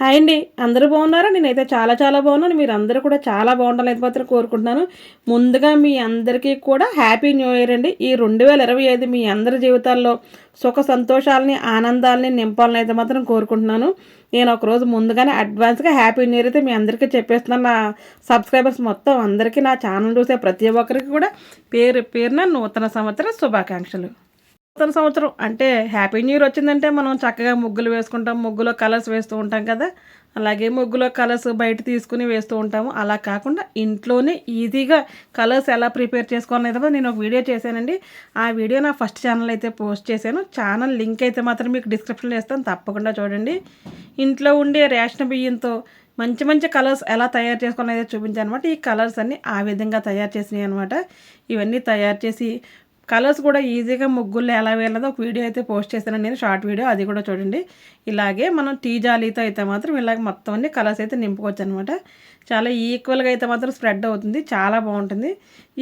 Hi అండి. అందరూ బాగున్నారా? నేనైతే చాలా చాలా బాగున్నాను. మీరు అందరూ కూడా చాలా బాగుండాలని మాత్రం కోరుకుంటున్నాను. ముందుగా మీ అందరికీ కూడా హ్యాపీ న్యూ ఇయర్ అండి. ఈ రెండు వేల ఇరవై ఐదు మీ అందరి జీవితాల్లో సుఖ సంతోషాలని ఆనందాలని నింపాలని అయితే మాత్రం కోరుకుంటున్నాను. నేను ఒకరోజు ముందుగానే అడ్వాన్స్గా హ్యాపీ న్యూ ఇయర్ అయితే మీ అందరికీ చెప్పేస్తున్నాను. నా సబ్స్క్రైబర్స్ మొత్తం అందరికీ నా ఛానల్ చూసే ప్రతి ఒక్కరికి కూడా పేరు పేరున నూతన సంవత్సర శుభాకాంక్షలు. నూతన సంవత్సరం. అంటే హ్యాపీ న్యూ ఇయర్ వచ్చిందంటే మనం చక్కగా ముగ్గులు వేసుకుంటాం ముగ్గులో కలర్స్ వేస్తూ ఉంటాం కదా. అలాగే ముగ్గులో కలర్స్ బయట తీసుకుని వేస్తూ ఉంటాము. అలా కాకుండా ఇంట్లోనే ఈజీగా కలర్స్ ఎలా ప్రిపేర్ చేసుకోవాలనేది నేను ఒక వీడియో చేశానండి. ఆ వీడియో నా ఫస్ట్ ఛానల్ అయితే పోస్ట్ చేశాను. ఛానల్ లింక్ అయితే మాత్రం మీకు డిస్క్రిప్షన్లో వేస్తాను. తప్పకుండా చూడండి. ఇంట్లో ఉండే రేషన్ బియ్యంతో మంచి మంచి కలర్స్ ఎలా తయారు చేసుకోవాలనేది చూపించాను అనమాట ఈ కలర్స్ అన్నీ ఆ విధంగా తయారు చేసినాయి అనమాట ఇవన్నీ తయారు చేసి కలర్స్ కూడా ఈజీగా ముగ్గుల్లో ఎలా వేయాలదో ఒక వీడియో అయితే పోస్ట్ చేశాను. నేను షార్ట్ వీడియో అది కూడా చూడండి. ఇలాగే మనం టీ జాలీతో అయితే మాత్రం ఇలాగ మొత్తం అన్ని కలర్స్ అయితే నింపుకోవచ్చు అనమాట చాలా ఈక్వల్గా అయితే మాత్రం స్ప్రెడ్ అవుతుంది. చాలా బాగుంటుంది.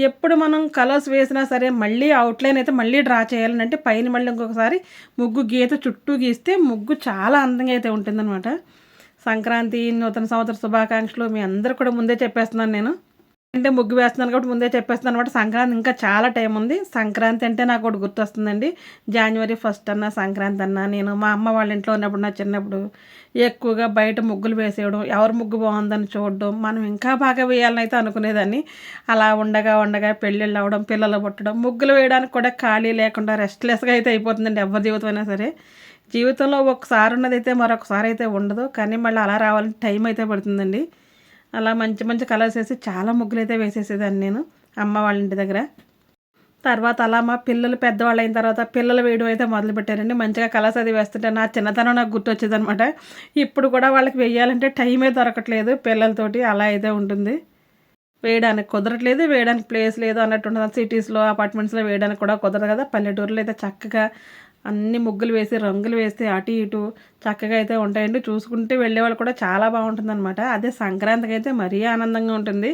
ఎప్పుడు మనం కలర్స్ వేసినా సరే మళ్ళీ అవుట్లైన్ అయితే మళ్ళీ డ్రా చేయాలని అంటే పైన మళ్ళీ ఇంకొకసారి ముగ్గు గీత చుట్టూ గీస్తే ముగ్గు చాలా అందంగా అయితే ఉంటుందన్నమాట. సంక్రాంతి నూతన సంవత్సర శుభాకాంక్షలు మీ అందరు కూడా ముందే చెప్పేస్తున్నాను నేను. అంటే ముగ్గు వేస్తున్నాను కాబట్టి ముందే చెప్పేస్తున్నాను అనమాట సంక్రాంతి ఇంకా చాలా టైం ఉంది. సంక్రాంతి అంటే నాకు ఒకటి గుర్తొస్తుందండి. జనవరి ఫస్ట్ అన్న సంక్రాంతి అన్న. నేను మా అమ్మ వాళ్ళ ఇంట్లో ఉన్నప్పుడు నా చిన్నప్పుడు ఎక్కువగా బయట ముగ్గులు వేసేయడం ఎవరు ముగ్గు బాగుందని చూడడం మనం ఇంకా బాగా వేయాలని అయితే అనుకునేదాన్ని. అలా ఉండగా ఉండగా పెళ్ళిళ్ళు అవ్వడం పిల్లలు పుట్టడం ముగ్గులు వేయడానికి కూడా ఖాళీ లేకుండా రెస్ట్లెస్గా అయితే అయిపోతుందండి ఎవరి జీవితం అయినా సరే. జీవితంలో ఒకసారి ఉన్నదైతే మరొకసారి అయితే ఉండదు. కానీ మళ్ళీ అలా రావాలంటే టైం అయితే పడుతుందండి. అలా మంచి మంచి కలర్స్ వేసి చాలా ముగ్గులు అయితే వేసేసేదాన్ని నేను అమ్మ వాళ్ళ ఇంటి దగ్గర. తర్వాత అలా మా పిల్లలు పెద్దవాళ్ళు అయిన తర్వాత పిల్లలు వేయడం అయితే మొదలు పెట్టారండి. మంచిగా కలర్స్ అది వేస్తుంటే నా చిన్నతనం నాకు గుర్తొచ్చేది అనమాట ఇప్పుడు కూడా వాళ్ళకి వేయాలంటే టైమే దొరకట్లేదు పిల్లలతోటి అలా అయితే ఉంటుంది. వేయడానికి కుదరట్లేదు వేయడానికి ప్లేస్ లేదు అన్నట్టు ఉంటుంది సిటీస్లో అపార్ట్మెంట్స్లో వేయడానికి కూడా కుదరదు కదా. పల్లెటూరులో అయితే చక్కగా అన్ని ముగ్గులు వేసి రంగులు వేస్తే అటు ఇటు చక్కగా అయితే ఉంటాయండి. చూసుకుంటే వెళ్ళేవాళ్ళు కూడా చాలా బాగుంటుంది అదే సంక్రాంతికి అయితే మరీ ఆనందంగా ఉంటుంది.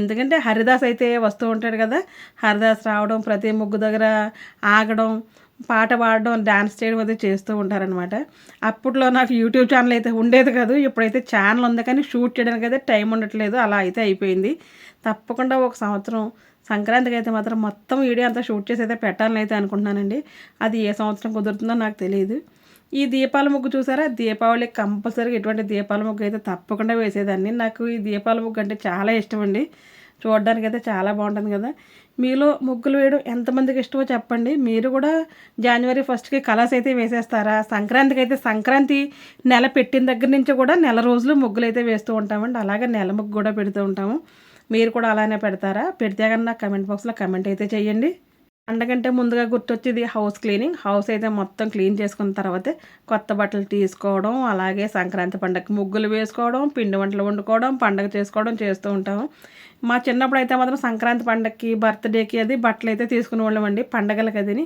ఎందుకంటే హరిదాస్ అయితే వస్తూ ఉంటాడు కదా. హరిదాస్ రావడం ప్రతి ముగ్గు దగ్గర ఆగడం పాట పాడడం డ్యాన్స్ చేయడం అది చేస్తూ ఉంటారనమాట అప్పట్లో నాకు యూట్యూబ్ ఛానల్ అయితే ఉండేది కాదు. ఇప్పుడైతే ఛానల్ ఉంది కానీ షూట్ చేయడానికి అయితే టైం ఉండట్లేదు. అలా అయితే అయిపోయింది. తప్పకుండా ఒక సంవత్సరం సంక్రాంతికి అయితే మాత్రం మొత్తం వీడియో అంతా షూట్ చేసి అయితే పెట్టాలని అయితే అనుకుంటున్నానండి. అది ఏ సంవత్సరం కుదురుతుందో నాకు తెలియదు ఈ దీపాల ముగ్గు చూసారా? దీపావళి కంపల్సరీగా ఎటువంటి దీపాల ముగ్గు అయితే తప్పకుండా వేసేదాన్ని. నాకు ఈ దీపాల ముగ్గు అంటే చాలా ఇష్టం అండి చూడడానికి అయితే చాలా బాగుంటుంది కదా. మీలో ముగ్గులు వేయడం ఎంతమందికి ఇష్టమో చెప్పండి. మీరు కూడా జనవరి ఫస్ట్కి కలర్స్ అయితే వేసేస్తారా? సంక్రాంతికి అయితే సంక్రాంతి నెల పెట్టిన దగ్గర నుంచి కూడా నెల రోజులు ముగ్గులు అయితే వేస్తూ ఉంటామండి. అలాగే నెల ముగ్గు కూడా పెడుతూ ఉంటాము. మీరు కూడా అలానే పెడతారా? పెడితే కన్నా కమెంట్ బాక్స్లో కమెంట్ అయితే చేయండి పండగంటే ముందుగా గుర్తొచ్చేది హౌస్ క్లీనింగ్. హౌస్ అయితే మొత్తం క్లీన్ చేసుకున్న తర్వాతే కొత్త బట్టలు తీసుకోవడం అలాగే సంక్రాంతి పండగకి ముగ్గులు వేసుకోవడం పిండి వంటలు వండుకోవడం పండగ చేసుకోవడం చేస్తూ ఉంటాము. మా చిన్నప్పుడు అయితే మాత్రం సంక్రాంతి పండగకి బర్త్డేకి అది బట్టలు అయితే తీసుకునే వాళ్ళం అండి పండగలకి అదిని.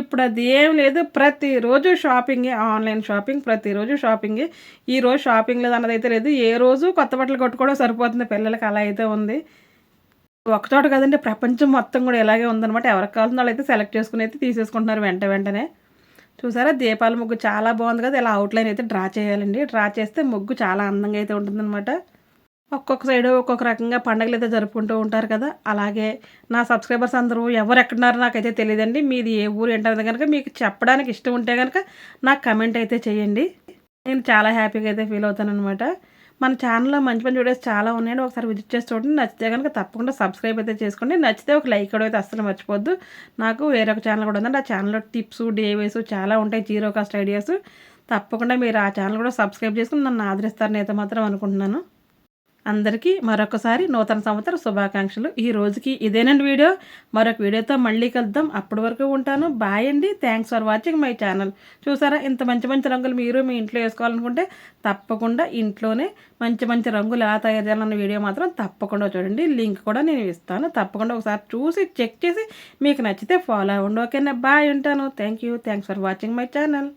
ఇప్పుడు అది ఏం లేదు ప్రతిరోజు షాపింగే ఆన్లైన్ షాపింగ్ ప్రతిరోజు షాపింగే. ఈ రోజు షాపింగ్ లేదు అన్నది అయితే లేదు ఏ రోజు కొత్త బట్టలు కొట్టుకోవడం సరిపోతుంది పిల్లలకి అలా అయితే ఉంది. ఒకచోట కదండి ప్రపంచం మొత్తం కూడా ఇలాగే ఉందనమాట ఎవరికి కావాల్సిన వాళ్ళు అయితే సెలెక్ట్ చేసుకుని అయితే తీసేసుకుంటున్నారు వెంట వెంటనే. చూసారా దీపాల ముగ్గు చాలా బాగుంది కదా ఇలా అవుట్లైన్ అయితే డ్రా చేయాలండి. డ్రా చేస్తే ముగ్గు చాలా అందంగా అయితే ఉంటుందన్నమాట. ఒక్కొక్క సైడు ఒక్కొక్క రకంగా పండుగలు అయితే జరుపుకుంటూ ఉంటారు కదా. అలాగే నా సబ్స్క్రైబర్స్ అందరూ ఎవరు ఎక్కడున్నారో నాకైతే తెలియదండి. మీది ఏ ఊరు ఏంటనేది కనుక మీకు చెప్పడానికి ఇష్టం ఉంటే కనుక నాకు కమెంట్ అయితే చేయండి. నేను చాలా హ్యాపీగా అయితే ఫీల్ అవుతాను అనమాట మన ఛానల్లో మంచి మంచి వీడియోస్ చాలా ఉన్నాయండి. ఒకసారి విజిట్ చేసి చూడండి. నచ్చితే కనుక తప్పకుండా సబ్స్క్రైబ్ అయితే చేసుకోండి. నచ్చితే ఒక లైక్ కూడా అయితే అస్సలు మర్చిపోద్దు నాకు వేరొక ఛానల్ కూడా ఉందండి. ఆ ఛానల్లో టిప్స్ డేవేస్ చాలా ఉంటాయి. జీరో కాస్ట్ ఐడియాస్ తప్పకుండా మీరు ఆ ఛానల్ కూడా సబ్స్క్రైబ్ చేసుకుని నన్ను ఆదరిస్తారని అయితే మాత్రం అనుకుంటున్నాను. అందరికీ మరొకసారి నూతన సంవత్సర శుభాకాంక్షలు. ఈ రోజుకి ఇదేనండి వీడియో. మరొక వీడియోతో మళ్ళీ కలుద్దాం. అప్పటి వరకు ఉంటాను. బాయ్ అండి. Thanks for watching my channel చూసారా? ఇంత మంచి మంచి రంగులు మీరు మీ ఇంట్లో వేసుకోవాలనుకుంటే తప్పకుండా ఇంట్లోనే మంచి మంచి రంగులు ఎలా తయారు చేయాలన్న వీడియో మాత్రం తప్పకుండా చూడండి. లింక్ కూడా నేను ఇస్తాను. తప్పకుండా ఒకసారి చూసి చెక్ చేసి మీకు నచ్చితే ఫాలో అవ్వండి. ఓకేనా? బాయ్ ఉంటాను. Thank you thanks for watching my channel